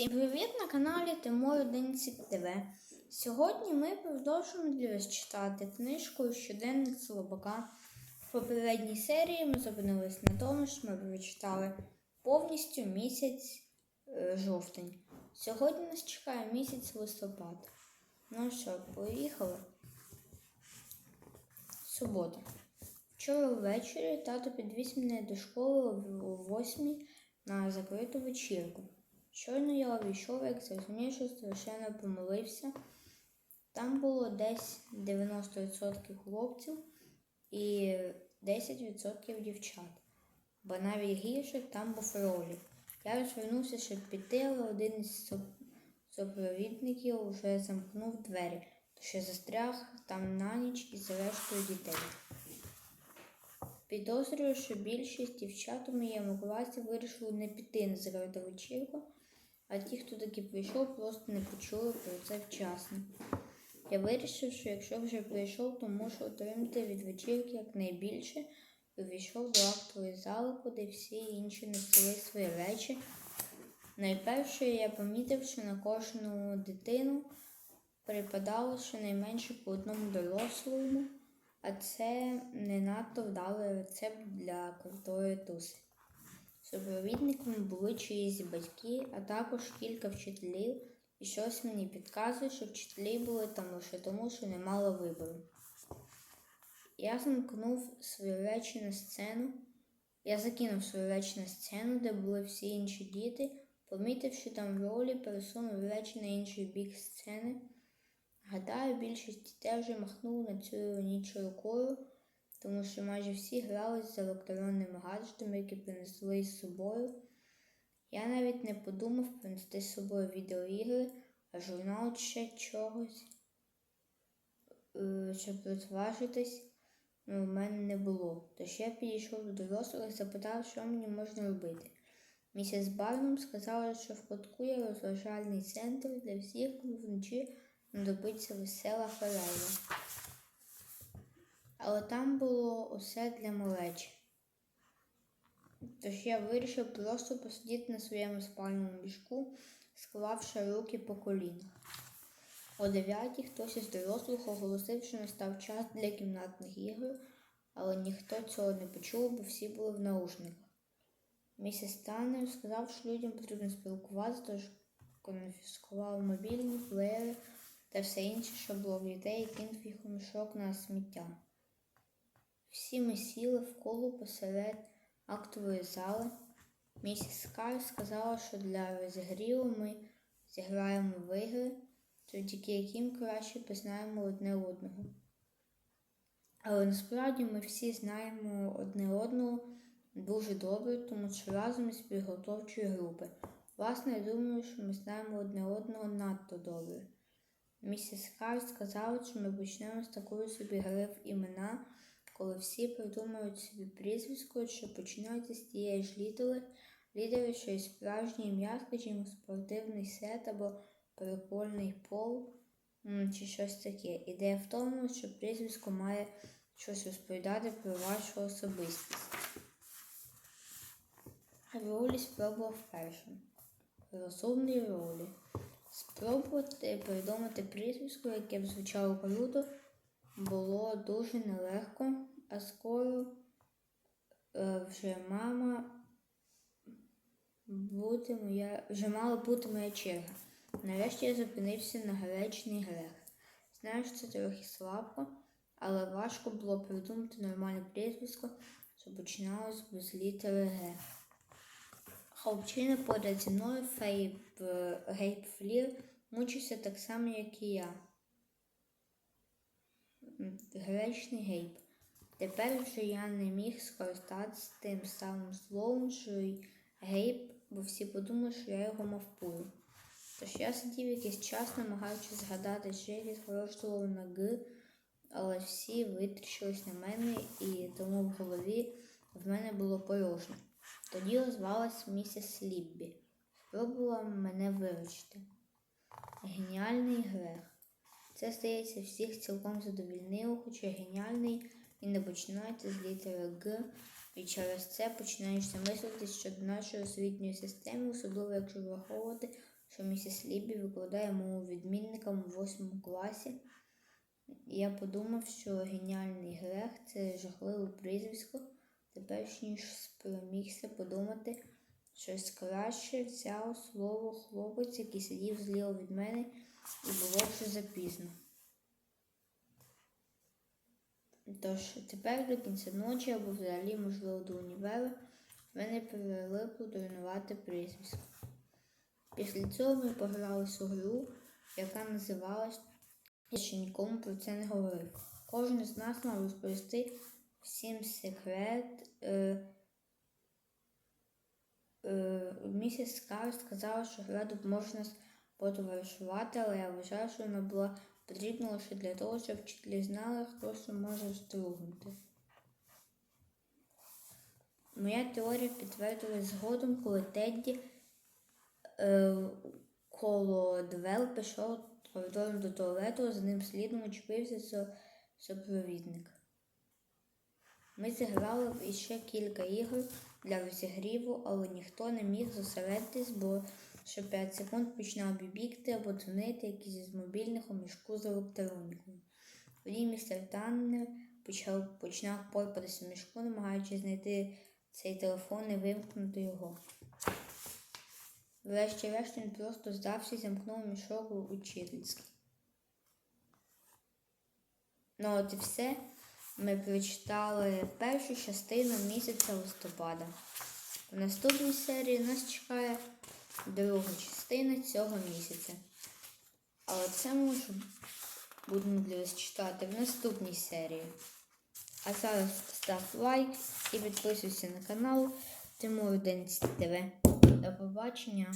Всім привіт на каналі Тимор 11 ТВ. Сьогодні ми продовжуємо для вас читати книжку Щоденник Слобака. В попередній серії ми зупинились на тому, що ми прочитали повністю місяць е, жовтень. Сьогодні нас чекає місяць листопад. Ну що, поїхали? Субота. Вчора ввечері тато підвіз мене до школи о восьмій на закриту вечірку. Щойно я увійшов, як зрозумів, що страшенно помилився. Там було десь 90% хлопців і 10% дівчат. Бо навіть гірше там був ролі. Я розвернувся, щоб піти, але один із супровідників вже замкнув двері, то ще застряг там на ніч із рештою дітей. Підозрюю, що більшість дівчат у моєму класі вирішили не піти на закриту вечірку, а ті, хто таки прийшов, просто не почули про це вчасно. Я вирішив, що якщо вже прийшов, то мушу отримати від вечірки якнайбільше, і увійшов до актової зали, куди всі інші несли свої речі. Найперше я помітив, що на кожну дитину припадало щонайменше по одному дорослому, а це не надто вдалий рецепт для крутої туси. Супровідниками були чиїсь батьки, а також кілька вчителів, і щось мені підказує, що вчителі були там лише тому, що не мали вибору. Я замкнув свої речі на сцену. Я закинув свої речі на сцену, де були всі інші діти, помітив, що там в ролі пересунув речі на інший бік сцени. Гадаю, більшість дітей вже махнули на цю ніч рукою, тому що майже всі грались з електронними гаджетами, які принесли з собою. Я навіть не подумав принести з собою відеоігри, а журнал ще чогось, Е, щоб розважитись, ну, в мене не було. Тож я підійшов до дорослих і запитав, що мені можна робити. Місіс Барнум сказала, що в кутку є розважальний центр для всіх, вночі знадобиться весела хвилина. Але там було усе для малечі. Тож я вирішив просто посидіти на своєму спальному ліжку, склавши руки по колінах. О дев'ятій хтось із дорослих оголосив, що настав час для кімнатних ігор, але ніхто цього не почув, бо всі були в наушниках. Місіс Таннер сказав, що людям потрібно спілкуватися, тож конфіскував мобільні плеєри та все інше, що було в дітей, і кинув їх у мішок на сміття. Всі ми сіли в коло посеред актової зали. Місіс Кар сказала, що для розігріву ми зіграємо в ігри, завдяки яким краще познаємо одне одного. Але насправді ми всі знаємо одне одного дуже добре, тому що разом із підготовчої групи. Власне, я думаю, що ми знаємо одне одного надто добре. Місіс Кар сказала, що ми почнемо з такої собі гри в імена, коли всі придумують собі прізвисько, що починається з тієї ж літери, літери, що є справжнє ім'я, скажімо, спортивний сет або прикольний пол чи щось таке. Ідея в тому, що прізвисько має щось розповідати про вашу особистість. Ролі спробував першим. Розумний ролі. Спробувати придумати прізвисько, яке б звучало круто, було дуже нелегко, а скоро е, вже мама бути моя, вже мала бути моя черга. Нарешті я зупинився на гречний грех. Знаю, що це трохи слабко, але важко було придумати нормальне прізвисько, що починалось без літери Г. Хлопчина поряд зі мною Фейб е, Гейб Флір мучився так само, як і я. Гречний гейб. Тепер вже я не міг скористатися тим самим словом, що й гейб, бо всі подумали, що я його мавпую. Тож я сидів якийсь час, намагаючись згадати ще хороше слово на Г, але всі витріщились на мене, і тому в голові в мене було порожньо. Тоді озвалась місіс Ліббі. Спробувала мене виручити. Геніальний грех. Це, здається, всіх цілком задовільнило, хоча геніальний і не починається з літери Г, і через це починаєш замислитись щодо нашої освітньої системи, особливо якщо враховувати, що місіс Лібі викладає мову відмінникам у восьмому класі. Я подумав, що геніальний грех це жахливе прізвисько. Тепер ніж спромігся подумати щось краще, взяв слово хлопець, який сидів зліва від мене, і було вже запізно. Тож тепер до кінця ночі або взагалі, можливо, до універу мене прилипло тренувати прізвисько. Після цього ми пограли в гру, яка називалась Я ще нікому про це не говорив. Кожен з нас мав розповісти всім секрет. Е, е, місіс Скар сказала, що гра допоможе нас потоваришувати, але я вважаю, що вона була потрібна лише для того, щоб вчителі знали, хто що може стругнути. Моя теорія підтвердилась згодом, коли Тедді е, коло дверей пішов коридором до туалету, за ним слідом очепився со- супровідник. Ми зіграли іще кілька ігор для розігріву, але ніхто не міг зосередитись, бо що 5 секунд починав бібікти або дзвонити якийсь із мобільних у мішку з електронікою. Тоді містер Таннер почав, починав порпатися в мішку, намагаючись знайти цей телефон і вимкнути його. Врешті-решт він просто здався і замкнув мішок у учительський. Ну от і все. Ми прочитали першу частину місяця листопада. У наступній серії нас чекає друга частину цього місяця. Але це можу будемо для вас читати в наступній серії. А зараз став лайк і підписуйся на канал Тимур Денис ТВ. До побачення!